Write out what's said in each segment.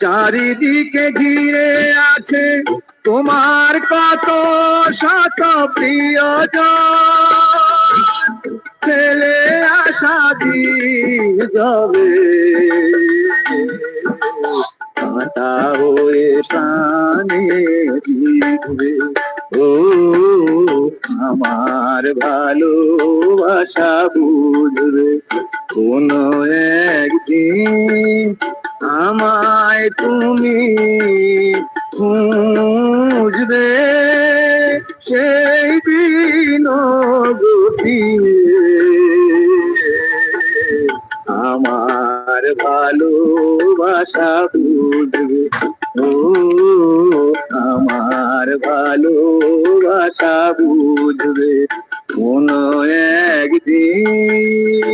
চারিদিকে ঘিরে আছে তোমার কত শত প্রিয়জন। ছেলে আশা যাবে। কাঁটা হয়ে প্রাণে দিবে। ও, আমার ভালোবাসা বুঝবে। কোনো একদিন আমায় তুমি খুঁজবে সেই দিন আমার ভালোবাসা বুঝবে ও আমার ভালোবাসা বুঝবে। কোনো একদিন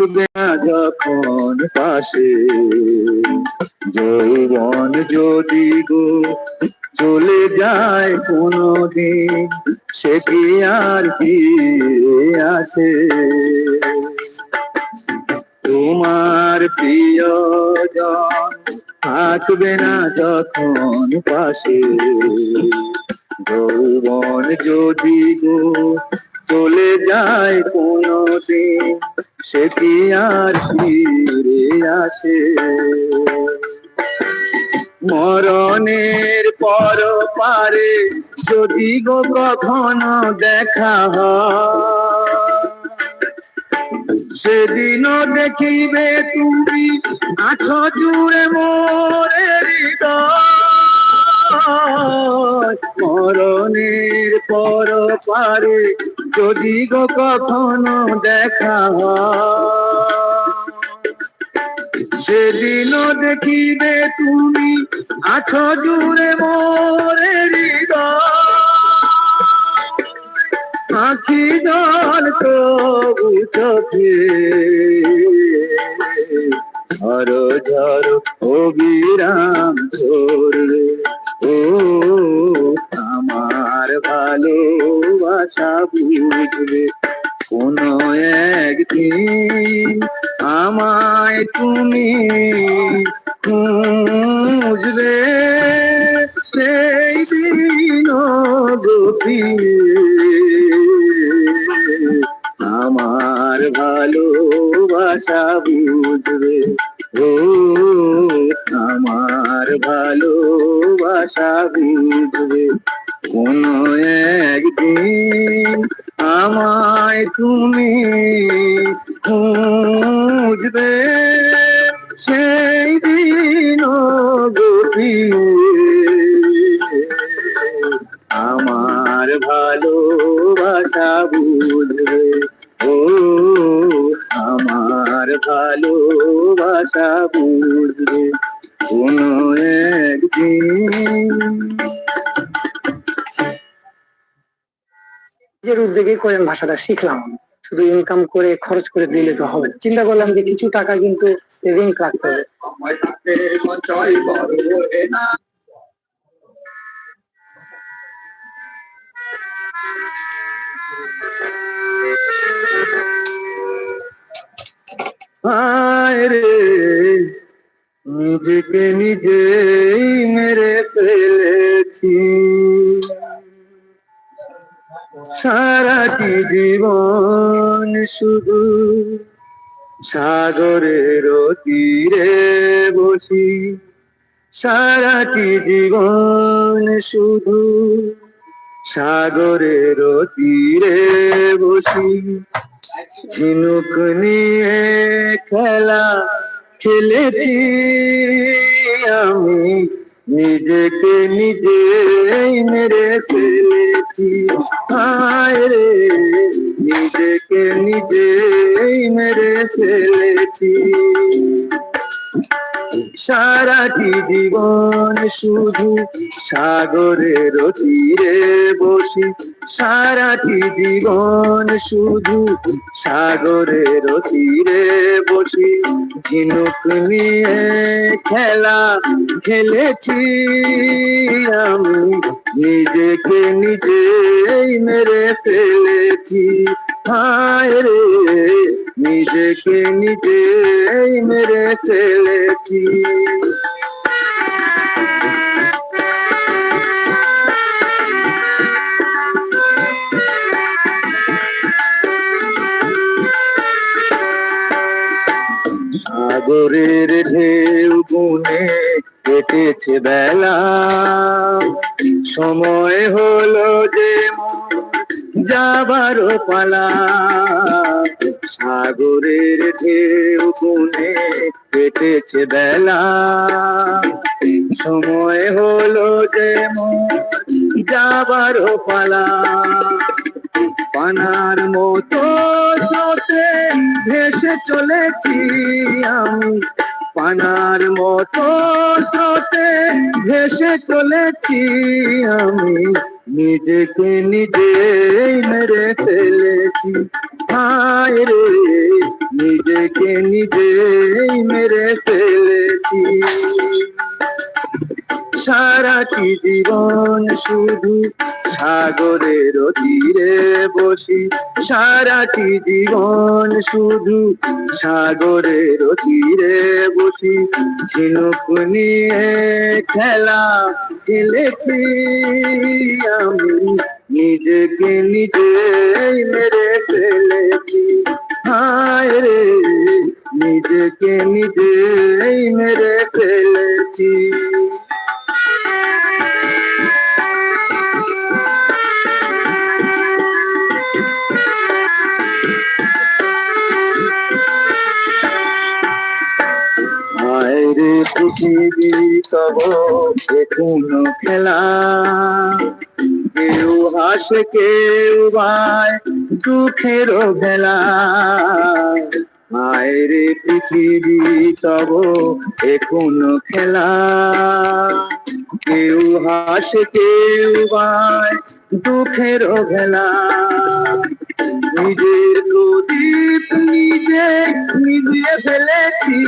না যখন পাশে। যৌবন যদি গো চলে যায় কোনো দিন সে কি আর ফিরে আসে? তোমার প্রিয়জন থাকবে না যখন পাশে। যৌবন যদি গো চলে যায় কোনো দিন সে কি ফিরে আসে। মরণের পর পারে যদি গো কখনো দেখা সেদিনও দেখিবে তুমি আছো জুড়ে মোরে মরণের পর পারে যদি গো কখনো দেখা সেদিনও দেখিবে তুমি আছো জুড়ে মোরে আখি জল তবু চোখে ঝড় ঝড় অবিরাম ঝরবে। ও আমার ভালোবাসা বুঝবে। কোনো একদিন আমায় তুমি খুঁজবে সেই দিন আমার ভালোবাসা বুঝবে। ভালোবাসা বুঝবে কোনো একদিন। নিজের উদ্যোগে কোরিয়ান ভাষাটা শিখলাম শুধু ইনকাম করে খরচ করে দিলে তো হবে। চিন্তা করলাম যে কিছু টাকা কিন্তু সেভিংস রাখতে হবে রে, নিজেকে নিজেই মেরে ফেলেছি। সারাটি জীবন শুধু সাগরের তীরে বসি। সারা সারাটি জীবন শুধু সাগরের তীরে বসি। ঝিনুক নিয়ে খেলা খেলেছি আমি। নিজেকে নিজে মেরে ফেলেছি। আয় রে নিজেকে নিজে জীবন শুধু সাগরের তীরে বসি। সারাটি জীবন শুধু সাগরের তীরে বসি। ঝিনুক নিয়ে খেলা খেলেছি আমি। নিজেকে নিজেই মেরে ফেলেছি। রে, নিজেকে নিজেই মেরে ফেলেছি। সাগরের ঢেউ গুনে কেটেছে বেলা। সময় হলো যে যাবার পালা। সাগরের ঢেউ গুনে কেটেছে বেলা। সময় হলো যে যাবার পালা। পানার মতো স্রোতে ভেসে চলেছি আমি। পানার মতো স্রোতে ভেসে চলেছি আমি। নিজেকে নিজেই মেরে ফেলেছি। হায় রে, নিজেকে নিজেই মেরে ফেলেছি। সারাটি জীবন শুধু সাগরের তীরে বসি? সারাটি জীবন শুধু সাগরের তীরে বসি? ঝিনুক নিয়ে খেলা খেলেছি আমি, নিজেকে নিজেই মেরে ফেলেছি। হায় রে, নিজেকে নিজেই মেরে ফেলেছি। আয়রে পৃথিবী তব এখন খেলা। কেউ হাসে কেউ ভাই দুঃখেরও আয়রে পৃথিবী তব এখন খেলা। কেউ হাসে কেউ ভাই দুঃখের ভেলা। নিজের প্রদীপ নিজে নিজে ফেলেছি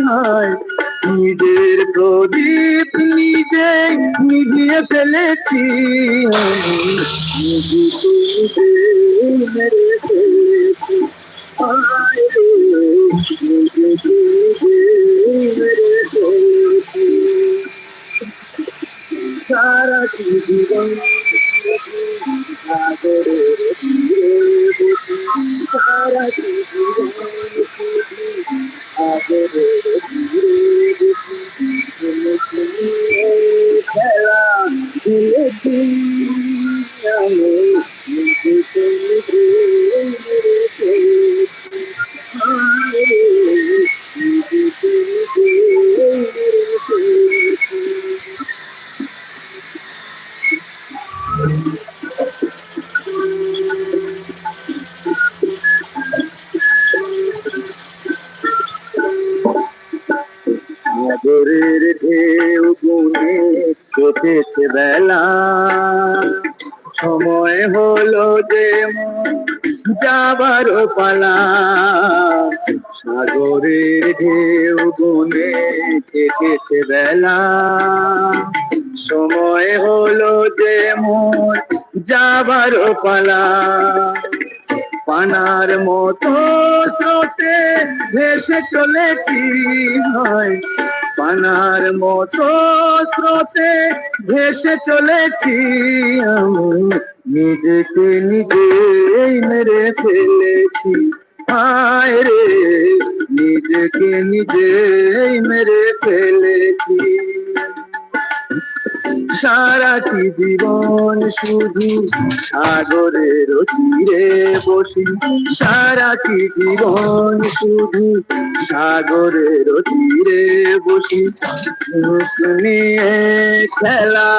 হয়। নিজের প্রদীপ নিজে নিজে ফেলেছি হায়। রে, নিজে সারা জীবন সারা জীবন পালা সাগরের ঢেউ গুনে কেটেছে বেলা। সময় হলো যে মোর যাবার পালা। পানার মতো স্রোতে ভেসে চলেছি, হয় পানার মতো স্রোতে ভেসে চলেছি আমি। নিজেকে নিজেই মেরে ফেলেছি। হায় রে, নিজেকে নিজেই মেরে ফেলেছি। সারাটি জীবন শুধু সাগরের তীরে বসি। সারাটি জীবন শুধু সাগরের তীরে বসি। নিয়ে খেলা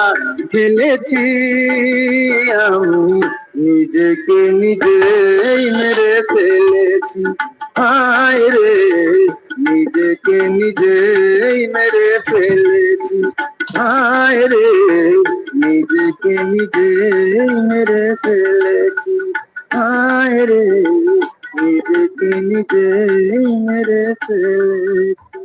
খেলেছি আমি, নিজেকে নিজেই মেরে ফেলেছি। হায় রে নিজেকে নিজেই মেরে ফেলেছি। হায় রে, নিজেকে নিজেই মেরে ফেলেছি। হায় রে, নিজেকে নিজেই মেরে ফেলেছি।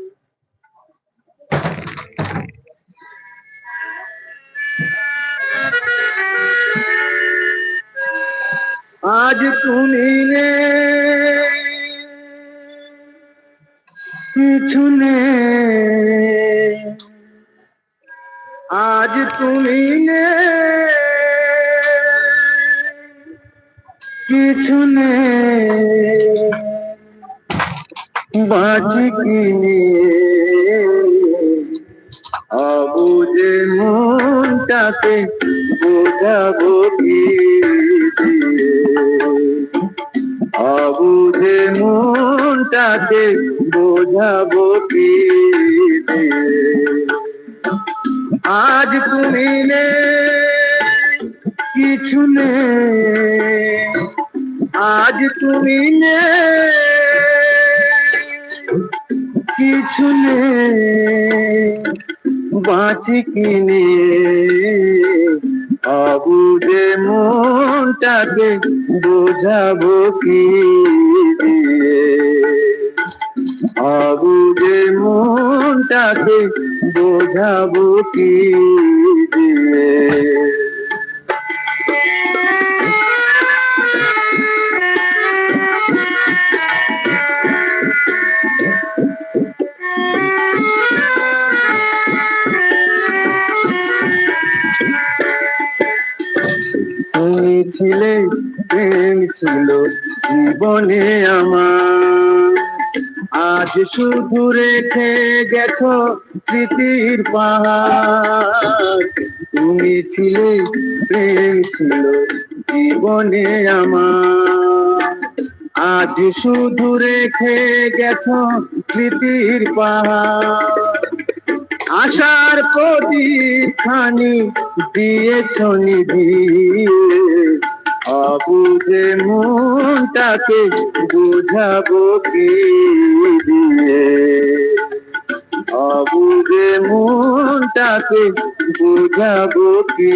আজ তুমি নেই কিছু আজ তুমি নেই। কিছু বাঁচি কি নিয়ে? অবুঝে মনটাকে বোঝাবো কি দিয়ে? অবুঝে মনটাকে বোঝাবো কি আজ তুমি কিছু নেই। আজ তুমি কিছু নেই। বাঁচি কিনে অবুঝে মনটাকে বোঝাবো কি দিয়ে অবুঝে মনটাকে বোঝাবো কি তুমি ছিলে প্রেম ছিল জীবনে আমার। আজ শুধু রেখে গেছো স্মৃতির পাহাড়। তুমি ছিলে, প্রেম ছিল, জীবনে আমার। আজ শুধু রেখে গেছো স্মৃতির পাহাড়। আশার প্রদীপ খানি দিয়েছ নিধিয়ে অবুঝে মনটাকে বুঝাবো কি দিয়ে? অবুঝে মনটাকে বুঝাবো কি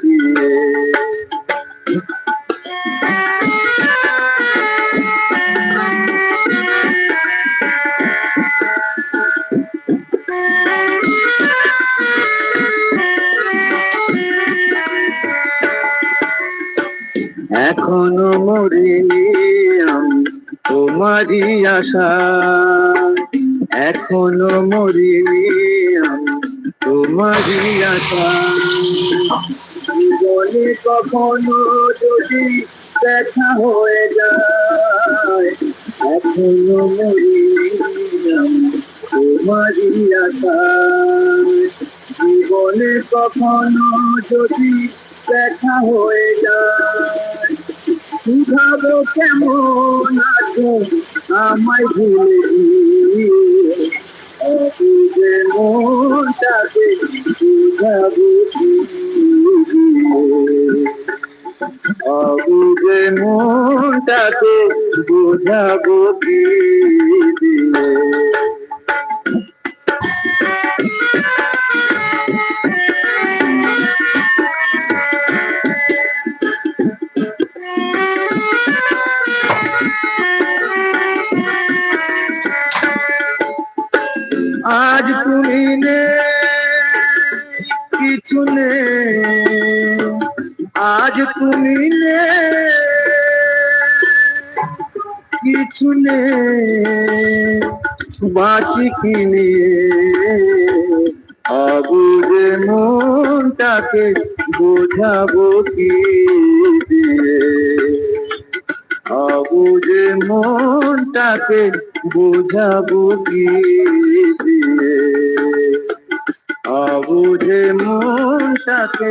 দিয়ে? এখনও মরিনি আমি তোমারই আশা। এখনও মরিনি আমি তোমারই আশা। জীবনে কখনো যদি দেখা হয়ে যায়, এখনও মরিনি আমি তোমারই আশা। জীবনে কখনো যদি দেখা হয়ে যায় বুঝাবো কেমন আছো আমায় ভুলে গিয়ে মনটাকে বুঝাবো? অবুঝে মনটাকে বুঝাবো কি দিয়ে নিয়ে অবুঝে মনটাকে বোঝাবো কি দিয়ে? অবুঝে মনটাকে বোঝাবো কি দিয়ে? অবুঝে মনটাকে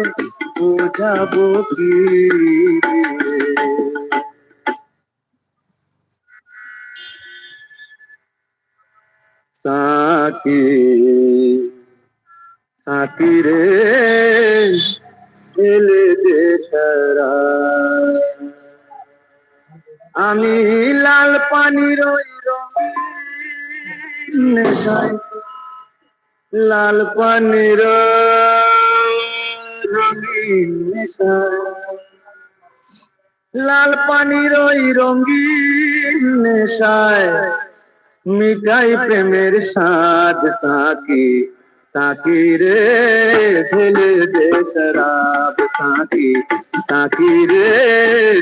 বোঝাবো কি দিয়ে? সাকি সাকি রে দে আমি লাল পানির ওই রঙিন নেশায়, লাল পানির রঙিন নেশায়। লাল পানির ওই রঙিন নেশায় মিটাই প্রেমের সাজ সাকি সাকি রে ঢেলে দে শরাব সাকি সাকি রে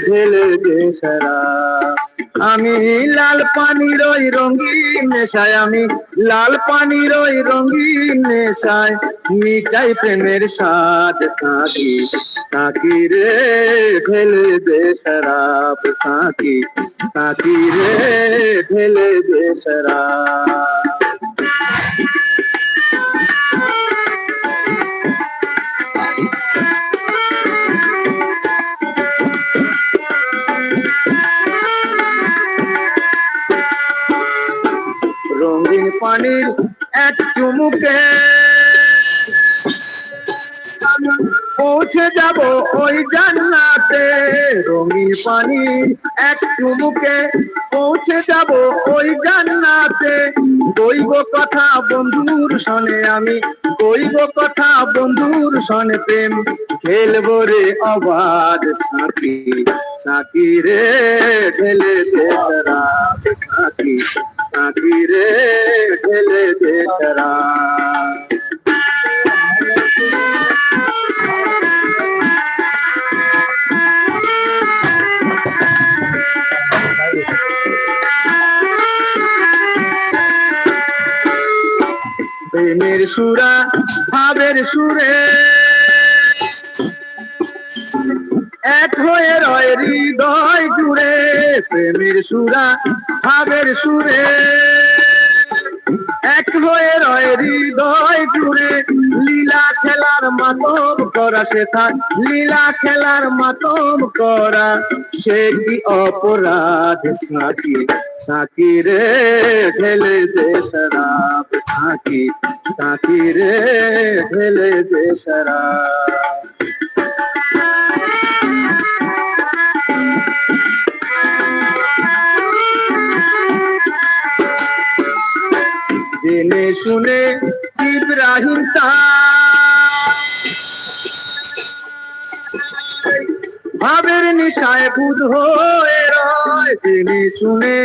ঢেলে দে শরাব। আমি লাল পানির ওই রঙিন নেশায়, আমি লাল পানির ওই রঙিন নেশায় মিটাই প্রেমের সাজ সাকি সাকি রে ঢেলে দে শরাব সাকি সাকি রে ঢেলে দে শরাব রঙিন পানির এক চুমুকে আমি পৌঁছে যাব ওই জান্নাতে। রঙিন পানির এক চুমুকে পৌঁছে যাব ওই জান্নাতে। দৈব কথা বন্ধুর সনে আমি। দৈব কথা বন্ধুর সনে প্রেম। খেলব রে অবাধ সাথী। সাথী রে ঢেলে দে সাথী। সাথী রে ঢেলে দে প্রেমের সুরা, ভাবের সুরে। এক হয়ে রয় হৃদয় জুড়ে প্রেমের সুরা, ভাবের সুরে। এক হয়ে রয় হৃদয় জুড়ে লীলা খেলার মাতম করা সে থাক, লীলা খেলার মাতম করা সে কি অপরাধ? সাকি সাকি রে, ঢেলে দে শরাব। সাকি সাকি রে ঢেলে দে জেনে শুনে ইব্রাহিম ভাবের নিশায় বুধ হয়ে রয়। জেনে শুনে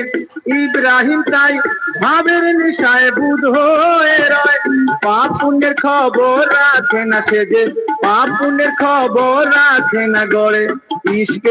ইব্রাহিম তাই ভাবের নিশায় বুধ হয়ে রয়। পাপ পুণ্যের খবর রাখে না সে যে। পাপ পুণ্যের খবর রাখে না গড়ে। ইসকে